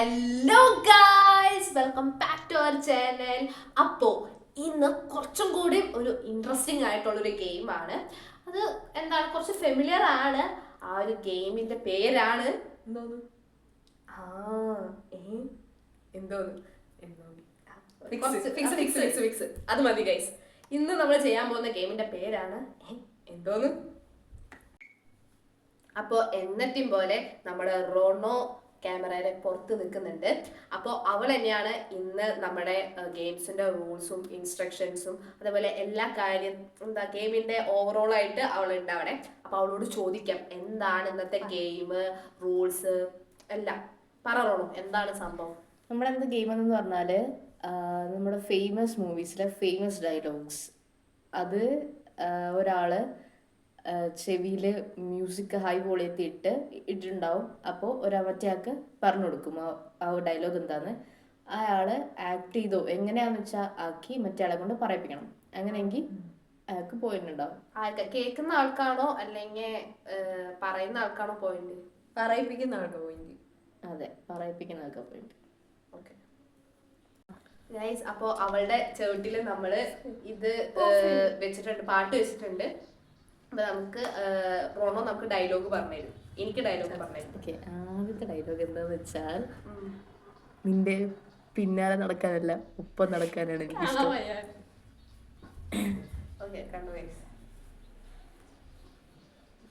Hello guys welcome back to our channel അപ്പോൾ ഇന്ന് കുറച്ചും കൂടി ഒരു ഇൻട്രസ്റ്റിംഗ് ആയിട്ടുള്ള ഒരു ഗെയിമാണ് അത് എന്താണ്? കുറച്ച് ഫെമിലിയർ ആണ്. ആ ഒരു ഗെയിമിന്റെ പേരാണ് എന്തോന്ന്? ആ എന്തോന്ന്? ഫിക്സ് ഫിക്സ് ഫിക്സ് ഫിക്സ് അത് മതി ഗൈസ് ഇന്ന് നമ്മൾ ചെയ്യാൻ പോകുന്ന ഗെയിമിന്റെ പേരാണ് എന്തോന്ന്? അപ്പോൾ എന്നത്തെയും പോലെ നമ്മുടെ റോണോ ക്യാമറയുടെ പുറത്ത് നിൽക്കുന്നുണ്ട്. അപ്പോൾ അവൾ തന്നെയാണ് ഇന്ന് നമ്മുടെ ഗെയിംസിന്റെ റൂൾസും ഇൻസ്ട്രക്ഷൻസും അതേപോലെ എല്ലാ കാര്യം എന്താ ഗെയിമിന്റെ ഓവറോൾ ആയിട്ട് അവൾ അവിടെ. അപ്പോൾ അവളോട് ചോദിക്കാം എന്താണ് ഇന്നത്തെ ഗെയിം റൂൾസ് എല്ലാം? പറഞ്ഞോളൂ എന്താണ് സംഭവം? നമ്മുടെ എന്ത് ഗെയിം എന്ന് പറഞ്ഞാൽ നമ്മുടെ ഫേമസ് മൂവീസിലെ ഫേമസ് ഡയലോഗ്സ് അത് ഒരാൾ ചെവിയിൽ മ്യൂസിക് ഹൈ വോളിയത്തിൽ ഇട്ട് ഇട്ടിട്ടുണ്ടാവും. അപ്പോൾ ഒരു മറ്റേയാൾക്ക് പറഞ്ഞു കൊടുക്കും ആ ഡയലോഗ് എന്താന്ന്. അയാൾ ആക്ട് ചെയ്തോ. എങ്ങനെയാന്ന് വെച്ചാൽ ആക്കി മറ്റേ ആളെ കൊണ്ട് പറയിപ്പിക്കണം. അങ്ങനെയെങ്കിൽ അയാൾക്ക് പോയിന്റ് ഉണ്ടാവും. ആൾക്കാർ കേൾക്കുന്ന ആൾക്കാണോ അല്ലെങ്കിൽ പറയുന്ന ആൾക്കാണോ പോയിന്റ് പറയിപ്പിക്കുന്ന ആൾക്ക് പോയിന്റ് അതെ പറയിപ്പിക്കുന്ന പറയിപ്പിക്കുന്നതൊക്കെ പോയിന്റ് ഓക്കെ അപ്പോൾ അവളുടെ ചവിട്ടിൽ നമ്മൾ ഇത് വെച്ചിട്ടുണ്ട് പാട്ട് വെച്ചിട്ടുണ്ട്. അപ്പൊ നമുക്ക് റോണോ നമുക്ക് ഡയലോഗ് പറഞ്ഞുതരും. എനിക്ക് ഡയലോഗ് പറഞ്ഞുതരും. ഓക്കെ ആദ്യത്തെ ഡയലോഗ് എന്താന്ന് വെച്ചാൽ നിന്റെ പിന്നാലെ നടക്കാനല്ല ഒപ്പം നടക്കാനാണ് എനിക്ക് ഇഷ്ടം. ഓക്കെ കണ്ടു ഗൈസ്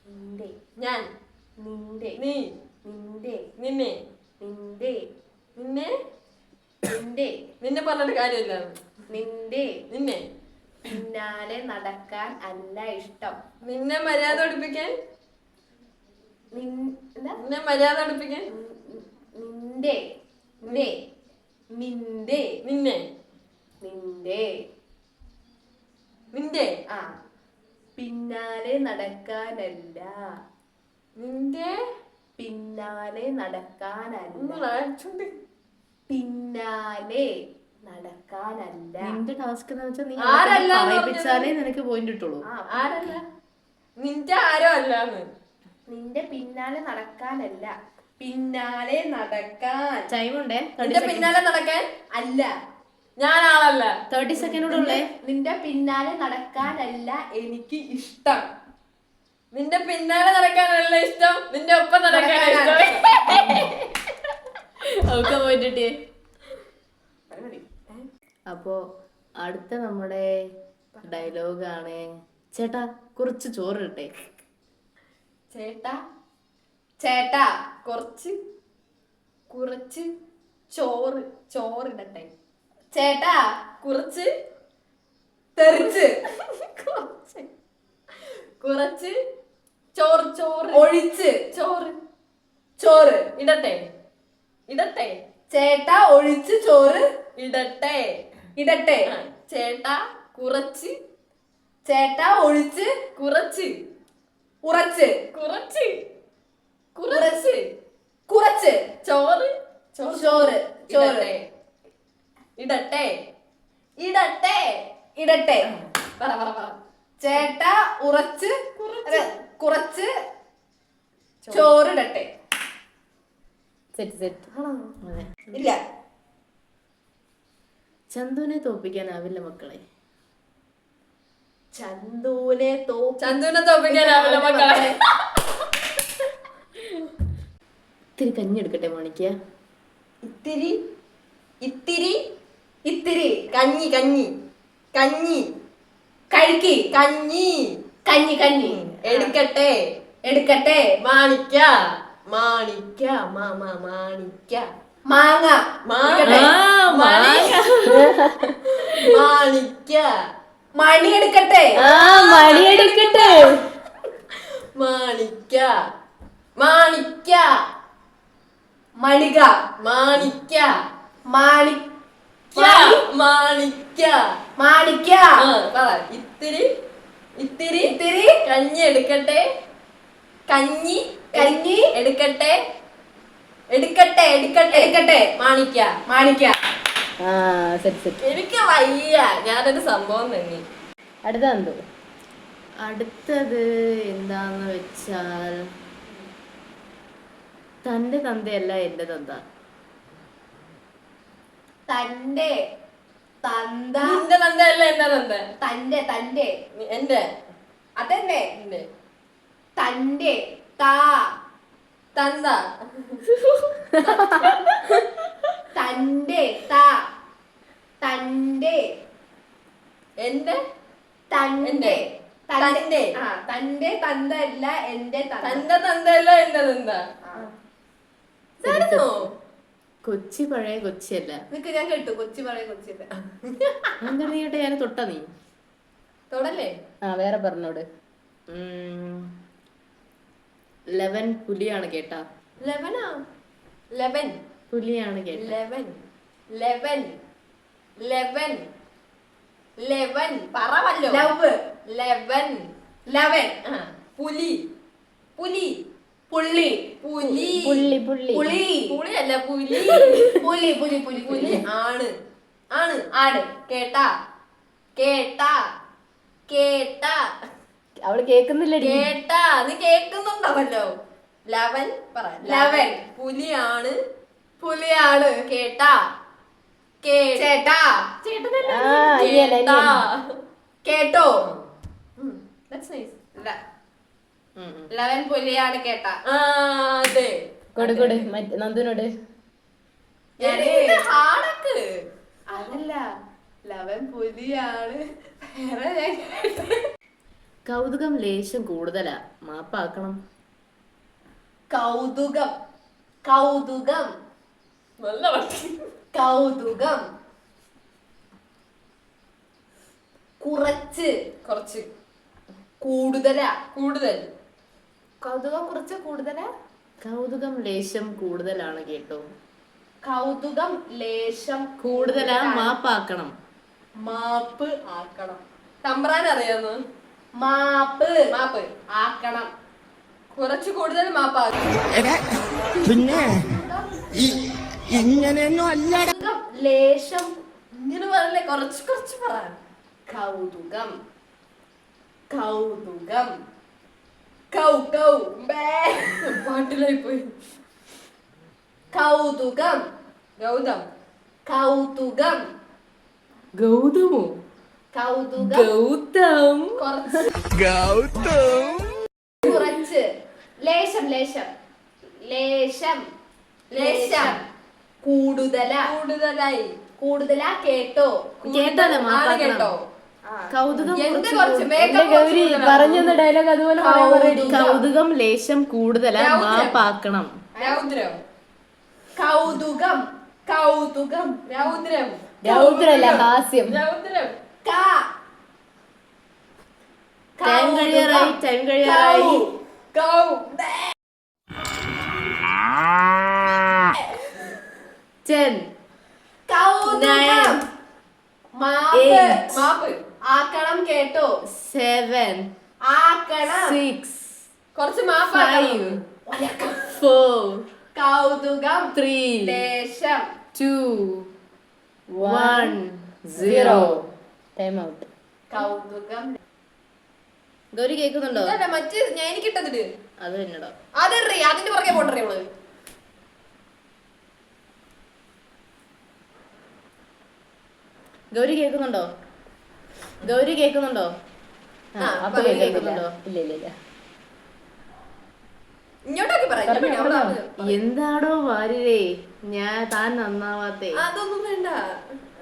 നിന്റെ ഞാൻ. നിന്റെ. നീ. നിന്റെ. നിന്നെ. നിന്റെ. നിന്നെ. നിന്റെ. നിന്നെ പറഞ്ഞിട്ട് കാര്യമില്ല. നിന്റെ. നിന്നെ. പിന്നാലെ നടക്കാൻ അല്ല ഇഷ്ടം. നിന്നെ മര്യാദ പഠിപ്പിക്കാൻ? നിൻ- എന്താ? നിന്നെ മര്യാദ പഠിപ്പിക്കാൻ? നിന്റെ നിന്റെ നിന്റെ നിന്നെ. നിന്റെ നിന്റെ ആ പിന്നാലെ നടക്കാനല്ല. നിന്റെ പിന്നാലെ നടക്കാനല്ല. ഒന്നുകൂടെ ചുണ്ടി പിന്നാലെ നടക്കാനല്ല. നിന്റെ ടാസ്ക് എന്ന് വെച്ചാൽ നീ ആരല്ല എന്ന് പറയിപ്പിച്ചാലേ നിനക്ക് പോയിന്റ് കിട്ടുള്ളൂ. ആരല്ല? നിന്റെ ആരോ അല്ലാന്ന്? നിന്റെ പിന്നാലെ നടക്കാനല്ല. പിന്നാലെ നടക്കാൻ. ടൈം ഉണ്ടേ? നിന്റെ പിന്നാലെ നടക്കാൻ? അല്ല. ഞാൻ ആളല്ല. തേർട്ടി സെക്കൻഡ് ഉള്ളേ നിന്റെ പിന്നാലെ നടക്കാനല്ല എനിക്ക് ഇഷ്ടം. നിന്റെ പിന്നാലെ നടക്കാനല്ല ഇഷ്ടം. നിന്റെ ഒപ്പം നടക്കാനല്ല ഇഷ്ടം. ഒക്കെ പോയിട്ടിട്ടേ അപ്പോ അടുത്ത നമ്മുടെ ഡയലോഗാണ് ചേട്ടാ കുറച്ച് ചോറ് ഇട്ടെ ചേട്ടാ ചേട്ടാ കുറച്ച് കുറച്ച് ചോറ് ചോറിടട്ടെ ചേട്ടാ കുറച്ച് തെറിച്ച്. കുറച്ച്. കുറച്ച് ചോറ് ചോറ്. ഒഴിച്ച്. ചോറ് ചോറ് ഇടട്ടെ. ഇടട്ടെ. ചേട്ടാ ഒഴിച്ച് ചോറ് ഇടട്ടെ. ഇടട്ടെ. ചേട്ടാ കുറച്ച്. ചേട്ടാ ഒഴിച്ച് കുറച്ച്. ഉറച്ച്. കുറച്ച്. കുറച്ച്. കുറച്ച്. ചോറ്. ചോറ് ചോറ് ഇടട്ടെ. ഇടട്ടെ. ഇടട്ടെ. പറ പറ പറ. ചേട്ടാ ഉറച്ച്. കുറച്ച്. ചോറിടട്ടെ സെറ്റ് സെറ്റ്. ഇല്ല. ചന്തുവിനെ തോപ്പിക്കാനാവില്ല മക്കളെ. ചന്തുവിനെ തോപ്പിക്കാനാവില്ല മക്കളെ. ഇത്തിരി കഞ്ഞി എടുക്കട്ടെ മോണിക്ക. ഇത്തിരി ഇത്തിരി ഇത്തിരി. കഞ്ഞി കഞ്ഞി. കഞ്ഞി. കഴിക്കി കഞ്ഞി. കഞ്ഞി കഞ്ഞി. എടുക്കട്ടെ എടുക്കട്ടെ. മാണിക്ക മാണിക്ക മാമ മാണിക്ക. മാങ്ങ. മാങ്ങ. മാണിക്ക. മണി എടുക്കട്ടെ ആ മണി എടുക്കട്ടെ മാണിക്ക. മാണിക്ക. മണിക. മാണിക്ക. മാണി മാണിക്ക. മാണിക്ക. പറ. ഇത്തിരി ഇത്തിരി ഇത്തിരി. കഞ്ഞി എടുക്കട്ടെ. കഞ്ഞി കഞ്ഞി. എടുക്കട്ടെ. എടുക്കട്ടെ എടുക്കട്ടെ എടുക്കട്ടെ. മാണിക്ക മാണിക്ക ആ സെറ്റ് സെറ്റ്. എനിക്ക് വയ്യ. ഞാനൊരു സംഭവം തന്നെ. അടുത്ത എന്തോ? അടുത്തത് എന്താന്ന് വെച്ചാൽ തന്റെ തന്തയല്ല എന്റെ തന്ത. തന്റെ തന്ത. നിന്റെ തന്തയല്ല എന്റെ തന്ത. തന്റെ തന്റെ എന്റെ. അതെന്നെ. തന്റെ താ. തന്ത. തന്റെ താ. തന്റെ എന്റെ തന്റെ. തന്റെ. ആ തന്റെ തന്തല്ല എന്റെ തന്റെ തന്തല്ല എന്റെ തന്ത. ആ. ഇതായിരുന്നോ? കൊച്ചി പഴയ കൊച്ചിയല്ല? നിനക്ക് ഞാൻ കേട്ടു കൊച്ചി പഴയ കൊച്ചില്ല എന്താ നീ കേട്ടെ? ഞാൻ തൊട്ട നീ. തൊടല്ലേ? ആ വേറെ പറഞ്ഞോട്. ലെവൻ പുലിയാണ് കേട്ടാ. ലെവനാ? ലെവൻ. പുലിയാണ് കേട്ട ലെവൻ. ലെവൻ. ലെവൻ. ലെവൻ. പറ വല്ലോ ലവ്. ലെവൻ. ലെവൻ. പുലി. പുലി. പുള്ളി. പുലി. പുള്ളി പുള്ളി. പുളി. പുളിയല്ല പുലി. പുലി പുലി പുലി പുലി. ആണ്. ആണ്. ആണ്. കേട്ടാ. കേട്ടാ. കേട്ടാ. അവൾ കേക്കുന്നില്ലടി. കേട്ടാ നീ കേക്കുന്നുണ്ടാവല്ലോ. ലവൻ പറ ലവൻ. പുലിയാണ് പുലിയാണ്. കേട്ടാ? കേട്ടാ ചേട്ടാ. കേട്ടാ. ലവൻ പുലിയാണ് കേട്ടാ. ആ, അതെ. കൊടു കൊടു. മറ്റ് നന്ദുനോട് അതല്ല ലവൻ പുലിയാണ്. വേറെ ഞാൻ. കൗതുകം ലേശം കൂടുതലാ. മാപ്പാക്കണം. കൗതുകം. കൗതുകം. നല്ല കൗതുകം. കുറച്ച്. കുറച്ച്. കൂടുതലാ. കൂടുതൽ. കൗതുകം കുറച്ച് കൂടുതലാ? കൗതുകം ലേശം കൂടുതലാണ് കേട്ടോ. കൗതുകം ലേശം കൂടുതലാ മാപ്പാക്കണം. മാപ്പ് ആക്കണം. തമ്പ്രാൻ അറിയാന്ന് മാപ്പ്. മാപ്പ്. ആക്കണം. കുറച്ച് കൂടുതൽ മാപ്പാക്കും എടാ പിന്നെ ഇങ്ങനെയൊന്നും അല്ല. ലേശം. ഇങ്ങനെ പറയല്ലേ കുറച്ച് കുറച്ച് പറ കൗതുകം. കൗതുകം. കൗ കൗ. ബേ. പാട്ടിലായി പോയി കൗതുകം. ഗൗതം. കൗതുകം. ഗൗതമോ? കൗതുകം. ഗൗതം. ഗൗതം. കുറച്ച്. ലേശം ലേശം. ലേശം ലേശം. കൂടുതല. കൂടുതലായി. കൂടുതലാ കേട്ടോ. ആണ് കേട്ടോ. കൗതുകം എന്ത് കുറച്ച് ഗൗരി കുറച്ച് ഡയലോഗ് അതുപോലെ പറയാൻ പറയടി. കൗതുകം. ലേശം കൂടുതലാ ഗൗതം. മാപ്പാക്കണം. രൗദ്രം. കൗതുകം. കൗതുകം. രൗദ്രം. രൗദ്രല്ല ഹാസ്യം. രൗദ്രം. ടൈം കഴിയാറായി ടൈം കഴിയാറായി. ടെൻ. മാപ്പ്. Eight. ആക്കണം കേട്ടോ. സെവൻ. ആക്കണം. സിക്സ്. കുറച്ച് ഫൈവ്. മാപ്പാക്കും ഫോർ. കൗതുകം. ത്രീ. ലേശം two. One zero. Time out കൗതുകം ഗൗരി കേൾക്കുന്നുണ്ടോ മറ്റ് ഞാൻ എനിക്കിട്ടതിട്ട് അത് തന്നെടോ. അതെറി അതിന്റെ പുറകെ പോട്ടറി അവൾ? ഗൗരി കേൾക്കുന്നുണ്ടോ ഗൗരി കേൾക്കുന്നുണ്ടോ അപ്പൊ കേൾക്കുന്നുണ്ടോ ഇല്ല ഇല്ല ഇല്ല. എന്താടോ വാര്യരേ? ഞാൻ താൻ നന്നാവാത്തേ. അതൊന്നും വേണ്ട.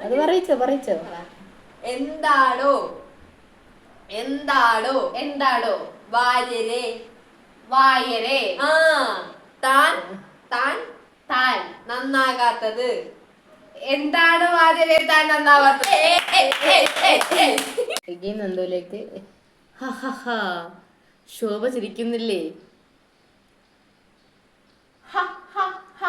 അത് പറയിച്ചോ പറയിച്ചോ. എന്താടോ? എന്താടോ? എന്താടോ? വാര്യരെ. വായരെ. ആ. താൻ താൻ താൻ. നന്നാകാത്തത്. എന്താണ് വാര്യരെ താൻ നന്നാവാത്തത്? ശോഭ ചിരിക്കുന്നില്ലേ? അതെ ഹ, ഹ.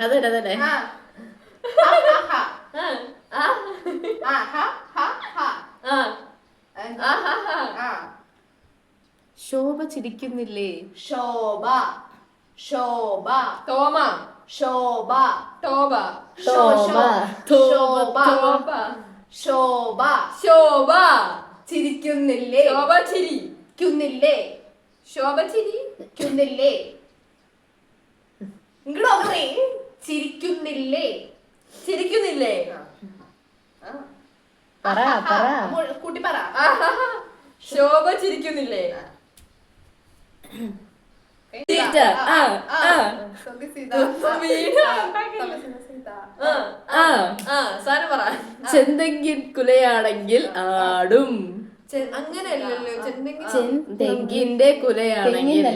അതല്ലേ അതല്ലേ ആ. ഹ, ഹ, ഹ. ആ, ആ, ആ, ഹ, ഹ, ഹ. ആ, എന്താ? ആ, ആ, ആ. ആ. ശോഭ ചിരിക്കുന്നില്ലേ? ശോഭ. ശോഭ. തോമ. ശോഭ. തോബ ശോഭ. ശോഭ ശോഭ. ശോഭ. ചിരിക്കുന്നില്ലേ? ശോഭ ചിരിക്കുന്നില്ലേ ശോഭ ചിരിക്കുന്നില്ലേ ഇങ്ങോട്ട് ചിരിക്കുന്നില്ലേ? ചിരിക്കുന്നില്ലേ? ആ. പറ പറ. കൂട്ടി പറ. ശോഭ ചിരിക്കുന്നില്ലേ? ചെന്തെങ്കിൽ കുലയാണെങ്കിൽ ആടും. ചെന്തെങ്കിന്റെ കുലയാണെങ്കിൽ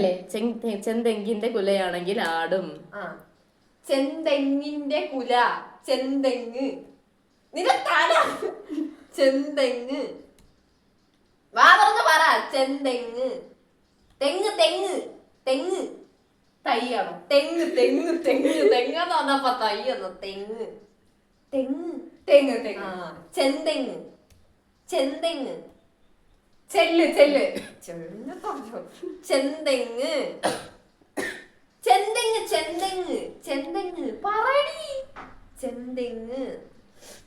ചെന്തെങ്കിന്റെ കുലയാണെങ്കിൽ ആടും. ചെന്തെങ്ങിന്റെ കുല. ചെന്തെങ്ങ്. നിന്റെ തല ചെന്തെങ്ങ്? വാ തുറന്ന് പറ ചെന്തെങ്ങ്? തെങ്ങ് തെങ്ങ് തെങ്ങ്. തൈയാണോ? തെങ്ങ് തെങ്ങ് തെങ്ങ്. തെങ്ങെന്ന് പറഞ്ഞപ്പോ തയ്യെന്ന് തെങ്ങ്. തെങ്ങ് തെങ്ങ് തെങ്ങ്. ചെന്തെങ്ങ്. ചെന്തെങ്ങ്. ചെല്ല് ചെല്ല്. പറഞ്ഞോ. ചെന്തെങ്ങ്. ചെന്തെങ്ങ് ചെന്തെങ്ങ്. ചെന്തെങ്ങ്. പറടി ചെന്തെങ്ങ്.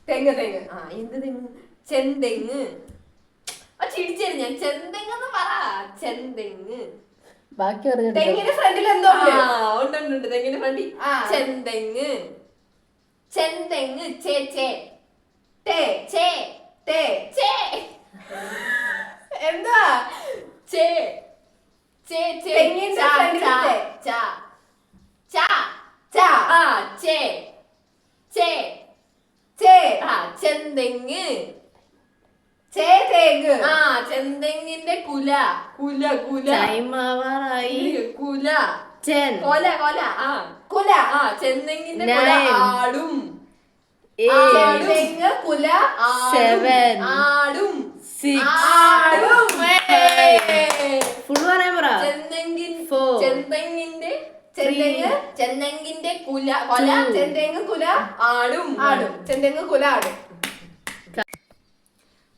തെങ്ങ് തെങ്ങ്. ആ എന്ത് തെങ്ങ്? ചെന്തെങ്ങ്. ആ ചിരിച്ചേര് ഞാൻ. ചെന്തെങ്ങെന്ന് പറ. ചെന്തെങ്ങ്. ബാക്കി തെങ്ങിന്റെ ഫ്രണ്ടിൽ എന്തോ ആ ഉണ്ട് ഉണ്ട് ഉണ്ട്. ഉണ്ട് തെങ്ങിന് ആ. ചെന്തെങ്ങ്. ചെന്തെങ്ങ്. ചേ ചേ. തേ ചേ തേ ചേ. എന്താ? ചേ ചേ ചേ. തെങ്ങിന്റെ ചാ, ഫ്രണ്ടിലത്തെ. ചാ ചാ. ചാ ആ. ചേ ചേ ചേ ആ ചെന്തെങ്ങ്? ചേ തേങ്ങ് ആ ചെന്തെങ്ങിന്റെ കുല. കുല കുല. ടൈമാവാറായി കുല. ചെൻ. കൊല കൊല. ആ. കുല. ആ ചെന്തെങ്ങിന്റെ കുല. Nine. ആടും. eight, തെങ്ങ് കുല. ആടും, Seven. ആടും. six, ആടും. ഫുൾ പറയാൻ പറ. ചെന്തെങ്ങിൻ Four. ചെന്തെങ്ങിന്റെ ചെന്തെങ്ങ് ചെന്തെങ്ങിന്റെ കുല. കൊല Two. ചെന്തെങ്ങ് കുല. ആടും. ആടും. ചെന്തെങ്ങ് കുല ആടും.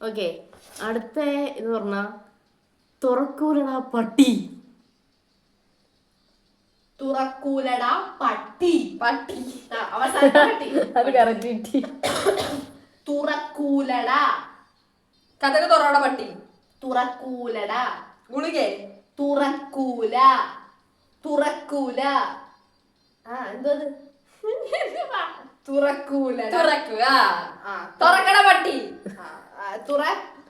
ഓക്കെ അടുത്ത എന്ന് പറഞ്ഞ തുറക്കൂലടാ പട്ടി. തുറക്കൂലടാ പട്ടി. പട്ടി. പട്ടി. അത് കറക്റ്റ് കിട്ടി. തുറക്കൂലടാ. കഥക തുറയുടെ പട്ടി. തുറക്കൂലടാ. ഗുളികേ. തുറക്കൂല. തുറക്കൂല. ആ എന്തോ അത്? തുറക്കൂല. തുറക്കുക ആ തുറക്കട പട്ടി. ആ, തുറ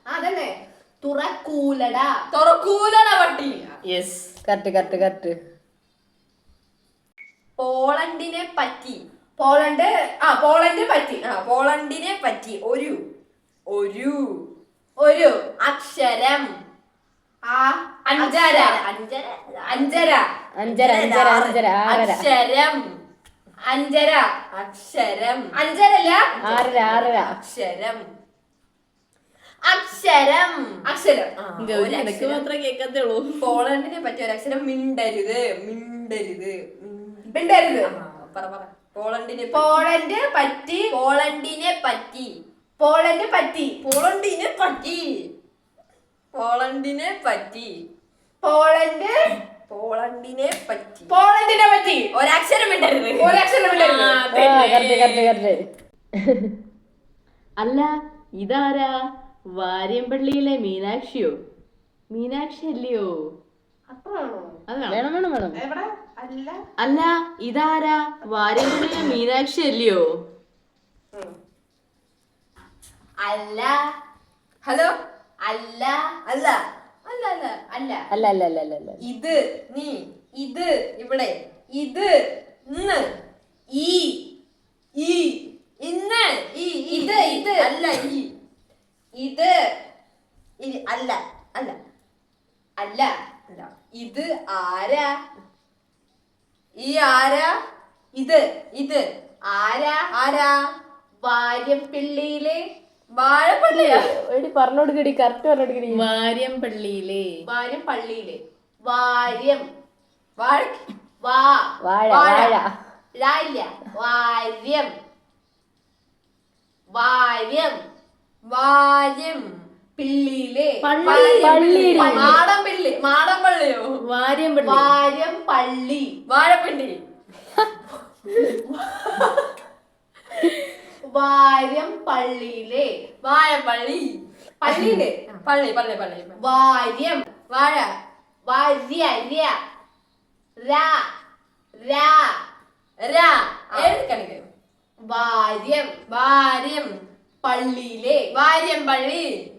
അതന്നെ. തുറക്കൂലടാ. തുറക്കൂലട പട്ടി യെസ് കറക്റ്റ് കറക്റ്റ് കറക്റ്റ്. പോളണ്ടിനെ പറ്റി. പോളണ്ട്? ആ പോളണ്ട് പറ്റി. ആ പോളണ്ടിനെ പറ്റി. ഒരു ഒരു ഒരു. അക്ഷരം. ആ അഞ്ചര. അഞ്ചര. അഞ്ചര അഞ്ചര. അഞ്ചര അഞ്ചര അക്ഷരം. അഞ്ചര. അക്ഷരം. അഞ്ചരല്ല? ആറര ആറര. അക്ഷരം. അക്ഷരം. അക്ഷരം. നിനക്ക് മാത്രമേ കേൾക്കത്തേ ഉള്ളൂ. പോളണ്ടിനെ പറ്റി ഒരു അക്ഷരം മിണ്ടരുത് മിണ്ടരുത്. മിണ്ടി- മിണ്ടരുത് പറ പറ. പോളണ്ടിനെ പറ്റി- പോളണ്ട് പറ്റി. പോളണ്ടിനെ പറ്റി. പോളണ്ട് പറ്റി. പോളണ്ടിനെ പറ്റി. പോളണ്ടിനെ പറ്റി. പോളണ്ട്. പോളണ്ടിനെ പറ്റി. പോളണ്ടിനെ പറ്റി. ഒരക്ഷരം മിണ്ടരുത്. ഒരക്ഷരം കറക്റ്റ്. അല്ല ഇതാരാ? വാര്യമ്പള്ളിയിലെ മീനാക്ഷിയോ? മീനാക്ഷി അല്ലയോ വേണം. വേണം വേണം. അല്ല. അല്ല ഇതാരാ? വാര്യമ്പള്ളിയിലെ മീനാക്ഷി അല്ലയോ അല്ല. ഹലോ? അല്ല. അല്ല. അല്ല അല്ല അല്ല. അല്ല അല്ല അല്ല ഇത് നീ ഇത് ഇവിടെ. ഇത് ഇന്ന്. ഈ ഈ ഇന്ന്. ഈ, ഇത്, ഇത്. അല്ല ഈ. ഇത് അല്ല അല്ല. അല്ല അല്ല. ഇത് ആരാ? ഈ ആരാ? ഇത് ഇത്. ആരാ? ആരാ? വാര്യപ്പിള്ളിയിലെ വാഴപ്പള്ളിയാ? എടി പറഞ്ഞോടുക്കടി കറക്റ്റ് പറഞ്ഞോടുക്കടി വാര്യമ്പള്ളിയിലെ വാര്യം പള്ളിയിലെ വാര്യം. വാഴ വാ. വാഴ വാഴ. വാര്യം. വാര്യം. വാര്യം പിള്ളിയിലെ പള്ളി. പള്ളി. മാടമ്പള്ളി മാടമ്പള്ളിയോ വാര്യമ്പള്ളി വാര്യം പള്ളി. വാഴപ്പിണ്ടി. വാര്യം പള്ളിയിലെ വാഴപ്പള്ളി. പള്ളിയിലെ. പള്ളി പള്ളി പള്ളി. വാര്യം. വാഴ. വാര്യ ര്യ. രാ. ര. രാ. എഴുതി കാണിക്കും വാര്യം. ഭാര്യം പള്ളിയിലെ വാര്യം പള്ളി.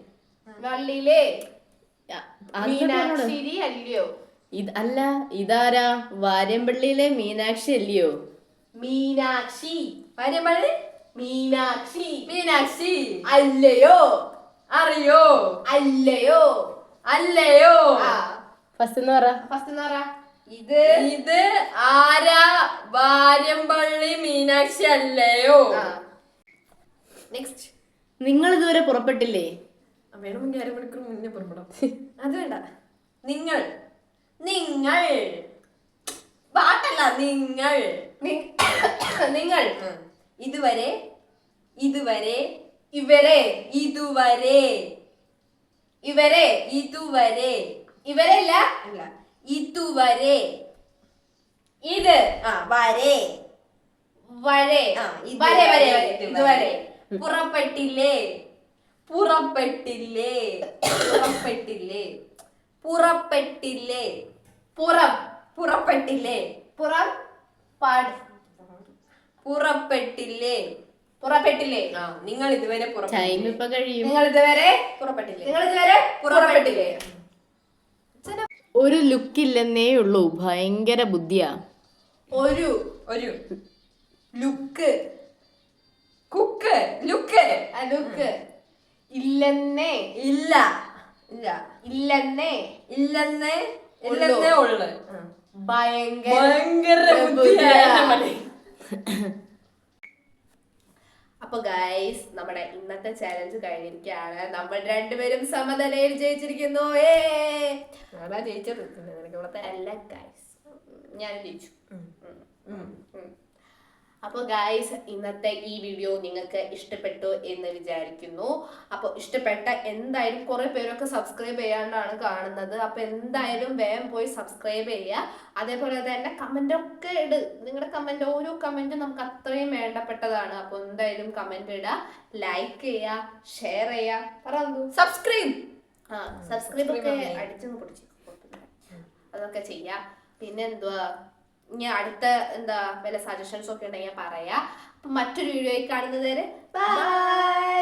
പള്ളിയിലെ. മീനാക്ഷി അല്ലയോ? ഇത് അല്ല ഇതാരാ? വാര്യമ്പള്ളിയിലെ മീനാക്ഷി അല്ലയോ? മീനാക്ഷി. ഭാര്യം പള്ളി? മീനാക്ഷി. മീനാക്ഷി. അല്ലയോ? അറിയോ? അല്ലയോ? അല്ലയോ? ഫസ്റ്റ് എന്ന് പറ. ഫസ്റ്റ് എന്ന് പറ. ഇത് ഇത് ആരാ? ഭാര്യമ്പള്ളി മീനാക്ഷി അല്ലയോ? നെക്സ്റ്റ് നിങ്ങൾ ഇതുവരെ പുറപ്പെട്ടില്ലേ വേണമെങ്കിൽ അരമണിക്കൂർ മുന്നേ പുറപ്പെടാം. അത് വേണ്ട. നിങ്ങൾ നിങ്ങൾ പാട്ടല്ല നിങ്ങൾ നിങ്ങൾ ഇതുവരെ ഇതുവരെ ഇവരെ ഇതുവരെ ഇവരെ ഇതുവരെ ഇവരല്ല അല്ല ഇതുവരെ ഇത് ആ വരെ വരെ ആ വരെ വരെ വരെ ഇതുവരെ ഇതുവരെ. പുറപ്പെട്ടില്ലേ? പുറപ്പെട്ടില്ലേ? പുറപ്പെട്ടില്ലേ? പുറപ്പെട്ടില്ലേ? പുറം പുറപ്പെട്ടില്ലേ? പുറം പാട്. പുറപ്പെട്ടില്ലേ? പുറപ്പെട്ടില്ലേ? ആ നിങ്ങൾ ഇതുവരെ ടൈം ഇപ്പൊ കഴിയും. നിങ്ങൾ ഇതുവരെ പുറപ്പെട്ടില്ലേ? നിങ്ങൾ ഇതുവരെ പുറപ്പെട്ടില്ലേ? ഒരു ലുക്ക് ഇല്ലെന്നേ ഉള്ളൂ. ഭയങ്കര ബുദ്ധിയാ. ഒരു ഒരു ലുക്ക് കുക്ക് ലുക്ക്. ലുക്ക്. ഇല്ലെന്നേ. ഇല്ല. ഇല്ല. ഇല്ലെന്നേ. ഇല്ലെന്നേ ഇല്ലെന്നേ ഉള്ളു. ഭയങ്കര അപ്പൊ ഗൈസ് നമ്മുടെ ഇന്നത്തെ ചാലഞ്ച് കഴിഞ്ഞിരിക്കുകയാണ്. നമ്മൾ രണ്ടുപേരും സമനിലയിൽ ജയിച്ചിരിക്കുന്നു. ഏ. ജയിച്ചത്. അല്ല ഗൈസ്. ഞാൻ ജയിച്ചു. അപ്പോൾ ഗായ്സ് ഇന്നത്തെ ഈ വീഡിയോ നിങ്ങൾക്ക് ഇഷ്ടപ്പെട്ടു എന്ന് വിചാരിക്കുന്നു. അപ്പോൾ ഇഷ്ടപ്പെട്ട എന്തായാലും കുറേ പേരൊക്കെ സബ്സ്ക്രൈബ് ചെയ്യാണ്ടാണ് കാണുന്നത്. അപ്പോൾ എന്തായാലും വേഗം പോയി സബ്സ്ക്രൈബ് ചെയ്യുക. അതേപോലെ തന്നെ കമന്റൊക്കെ ഇട്. നിങ്ങളുടെ കമന്റ് ഓരോ കമന്റും നമുക്ക് അത്രയും വേണ്ടപ്പെട്ടതാണ്. അപ്പോൾ എന്തായാലും കമന്റ് ഇടുക ലൈക്ക് ചെയ്യുക ഷെയർ ചെയ്യുക. പറഞ്ഞു സബ്സ്ക്രൈബ് ആ സബ്സ്ക്രൈബ് ഒക്കെ അടിച്ചൊന്ന് പിടിച്ചു. അതൊക്കെ ചെയ്യാം. പിന്നെ ഞാൻ അടുത്ത എന്താ വല്ല സജഷൻസ് ഒക്കെ ഉണ്ടെങ്കിൽ ഞാൻ പറയാം. മറ്റൊരു വീഡിയോയിൽ കാണുന്നതുവരെ ബൈ